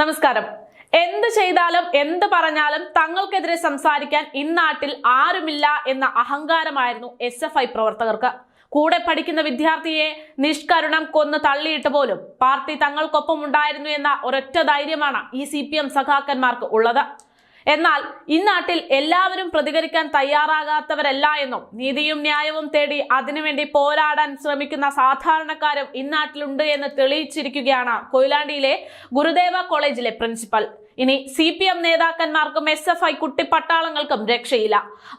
നമസ്കാരം. എന്ത് ചെയ്താലും എന്ത് പറഞ്ഞാലും തങ്ങൾക്കെതിരെ സംസാരിക്കാൻ ഇന്നാട്ടിൽ ആരുമില്ല എന്ന അഹങ്കാരമായിരുന്നു എസ് എഫ് ഐ പ്രവർത്തകർക്ക്. കൂടെ പഠിക്കുന്ന വിദ്യാർത്ഥിയെ നിഷ്കരുണം കൊന്ന് തള്ളിയിട്ട് പോലും പാർട്ടി തങ്ങൾക്കൊപ്പം ഉണ്ടായിരുന്നു എന്ന ഒരൊറ്റ ധൈര്യമാണ് ഈ സി പി എം സഖാക്കന്മാർക്ക് ഉള്ളത്. എന്നാൽ ഇന്നാട്ടിൽ എല്ലാവരും പ്രതികരിക്കാൻ തയ്യാറാകാത്തവരല്ല എന്നും നീതിയും ന്യായവും തേടി അതിനുവേണ്ടി പോരാടാൻ ശ്രമിക്കുന്ന സാധാരണക്കാരും ഇന്നാട്ടിലുണ്ട് എന്ന് തെളിയിച്ചിരിക്കുകയാണ് കൊയിലാണ്ടിയിലെ ഗുരുദേവ കോളേജിലെ പ്രിൻസിപ്പൽ. ഇനി സി പി എം നേതാക്കന്മാർക്കും എസ് എഫ് ഐ കുട്ടിപ്പട്ടാളങ്ങൾക്കും രക്ഷയില്ല.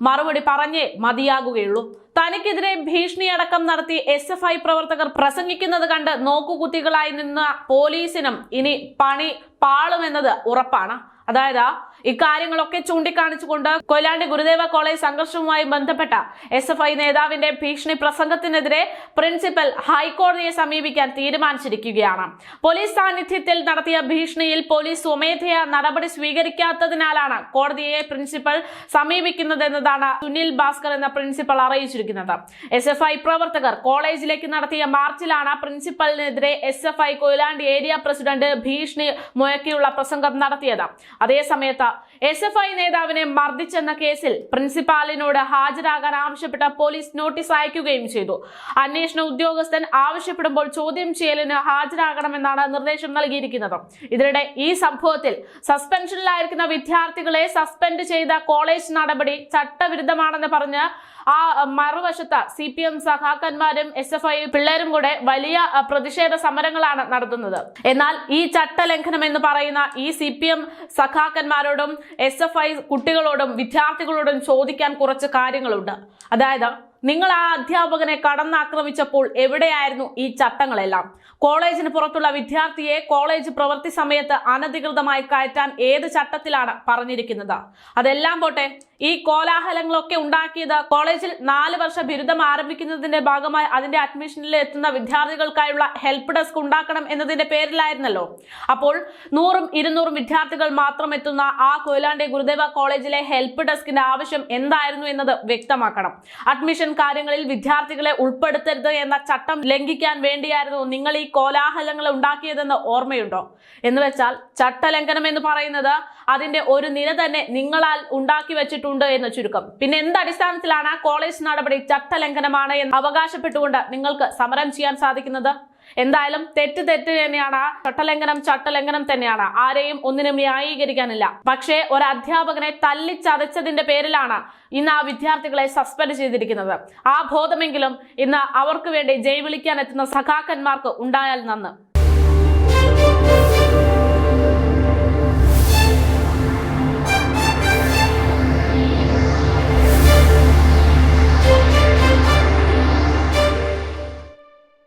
മറുപടി പറഞ്ഞേ മതിയാകുകയുള്ളൂ. തനിക്കെതിരെ ഭീഷണിയടക്കം നടത്തി എസ് എഫ് ഐ പ്രവർത്തകർ പ്രസംഗിക്കുന്നത് കണ്ട് നോക്കുകുത്തികളായി നിന്ന പോലീസിനും ഇനി പണി പാളുമെന്നത് ഉറപ്പാണ്. അതായത് ഇക്കാര്യങ്ങളൊക്കെ ചൂണ്ടിക്കാണിച്ചുകൊണ്ട് കൊയിലാണ്ടി ഗുരുദേവ കോളേജ് സംഘർഷവുമായി ബന്ധപ്പെട്ട എസ് എഫ് ഐ നേതാവിന്റെ ഭീഷണി പ്രസംഗത്തിനെതിരെ പ്രിൻസിപ്പൽ ഹൈക്കോടതിയെ സമീപിക്കാൻ തീരുമാനിച്ചിരിക്കുകയാണ്. പോലീസ് സാന്നിധ്യത്തിൽ നടത്തിയ ഭീഷണിയിൽ പോലീസ് സ്വമേധയാ നടപടി സ്വീകരിക്കാത്തതിനാലാണ് കോടതിയെ പ്രിൻസിപ്പൽ സമീപിക്കുന്നതെന്നതാണ് സുനിൽ ഭാസ്കർ എന്ന പ്രിൻസിപ്പൽ അറിയിച്ചിരിക്കുന്നത്. എസ് എഫ് ഐ പ്രവർത്തകർ കോളേജിലേക്ക് നടത്തിയ മാർച്ചിലാണ് പ്രിൻസിപ്പലിനെതിരെ S F I Koyilandy area president ഭീഷണി മുഴക്കിയുള്ള പ്രസംഗം നടത്തിയത്. അതേസമയത്ത് എസ് എഫ് ഐ നേതാവിനെ മർദ്ദിച്ചെന്ന കേസിൽ പ്രിൻസിപ്പാലിനോട് ഹാജരാകാൻ ആവശ്യപ്പെട്ട പോലീസ് നോട്ടീസ് അയക്കുകയും ചെയ്തു. അന്വേഷണ ഉദ്യോഗസ്ഥൻ ആവശ്യപ്പെടുമ്പോൾ ചോദ്യം ചെയ്യലിന് ഹാജരാകണമെന്നാണ് നിർദ്ദേശം നൽകിയിരിക്കുന്നത്. ഇതിനിടെ ഈ സംഭവത്തിൽ സസ്പെൻഷനിലായിരിക്കുന്ന വിദ്യാർത്ഥികളെ സസ്പെൻഡ് ചെയ്ത കോളേജ് നടപടി ചട്ടവിരുദ്ധമാണെന്ന് പറഞ്ഞ് ആ മറുവശത്ത് സി പി എം സഖാക്കന്മാരും എസ് എഫ് ഐ പിള്ളേരും കൂടെ വലിയ പ്രതിഷേധ സമരങ്ങളാണ് നടത്തുന്നത്. എന്നാൽ ഈ ചട്ടലംഘനം എന്ന് പറയുന്ന ഈ സി പി എം സഖാക്കന്മാരോടും എസ് എഫ് ഐ കുട്ടികളോടും വിദ്യാർത്ഥികളോടും ചോദിക്കാൻ കുറച്ച് കാര്യങ്ങളുണ്ട്. അതായത് നിങ്ങൾ ആ അധ്യാപകനെ കടന്നാക്രമിച്ചപ്പോൾ എവിടെയായിരുന്നു ഈ ചട്ടങ്ങളെല്ലാം? കോളേജിന് പുറത്തുള്ള വിദ്യാർത്ഥിയെ കോളേജ് പ്രവൃത്തി സമയത്ത് അനധികൃതമായി കയറ്റാൻ ഏത് ചട്ടത്തിലാണ് പറഞ്ഞിരിക്കുന്നത്? അതെല്ലാം പോട്ടെ ഈ കോലാഹലങ്ങളൊക്കെ ഉണ്ടാക്കിയത് കോളേജിൽ നാല് വർഷ ബിരുദം ആരംഭിക്കുന്നതിന്റെ ഭാഗമായി അതിന്റെ അഡ്മിഷനിൽ എത്തുന്ന വിദ്യാർത്ഥികൾക്കായുള്ള ഹെൽപ്പ് ഡെസ്ക് ഉണ്ടാക്കണം എന്നതിന്റെ പേരിലായിരുന്നല്ലോ. അപ്പോൾ നൂറും ഇരുന്നൂറും വിദ്യാർത്ഥികൾ മാത്രം എത്തുന്ന ആ കൊയിലാണ്ടി ഗുരുദേവ കോളേജിലെ ഹെൽപ്പ് ഡെസ്കിന്റെ ആവശ്യം എന്തായിരുന്നു എന്നത് വ്യക്തമാക്കണം. അഡ്മിഷൻ കാര്യങ്ങളിൽ വിദ്യാർത്ഥികളെ ഉൾപ്പെടുത്തരുത് എന്ന ചട്ടം ലംഘിക്കാൻ വേണ്ടിയായിരുന്നു നിങ്ങൾ ഈ കോലാഹലങ്ങൾ ഉണ്ടാക്കിയതെന്ന് ഓർമ്മയുണ്ടോ? എന്ന് വെച്ചാൽ ചട്ടലംഘനം എന്ന് പറയുന്നത് അതിന്റെ ഒരു നില തന്നെ നിങ്ങളാൽ ഉണ്ടാക്കി വെച്ചിട്ടുണ്ട് എന്ന് ചുരുക്കം. പിന്നെ എന്ത് അടിസ്ഥാനത്തിലാണ് കോളേജ് നടപടി ചട്ടലംഘനമാണ് എന്ന് അവകാശപ്പെട്ടുകൊണ്ട് നിങ്ങൾക്ക് സമരം ചെയ്യാൻ സാധിക്കുന്നത്? എന്തായാലും തെറ്റ് തെറ്റ് തന്നെയാണ്. ചട്ടലംഘനം ചട്ടലംഘനം തന്നെയാണ്. ആരെയും ഒന്നിനും ന്യായീകരിക്കാനില്ല. പക്ഷേ ഒരു അധ്യാപകനെ തല്ലിച്ചതച്ചതിന്റെ പേരിലാണ് ഇന്ന് ആ വിദ്യാർത്ഥികളെ സസ്പെൻഡ് ചെയ്തിരിക്കുന്നത്. ആ ബോധമെങ്കിലും ഇന്ന് അവർക്ക് വേണ്ടി ജയ് വിളിക്കാൻ എത്തുന്ന സഖാക്കന്മാർക്ക് ഉണ്ടായാൽ നന്ന്.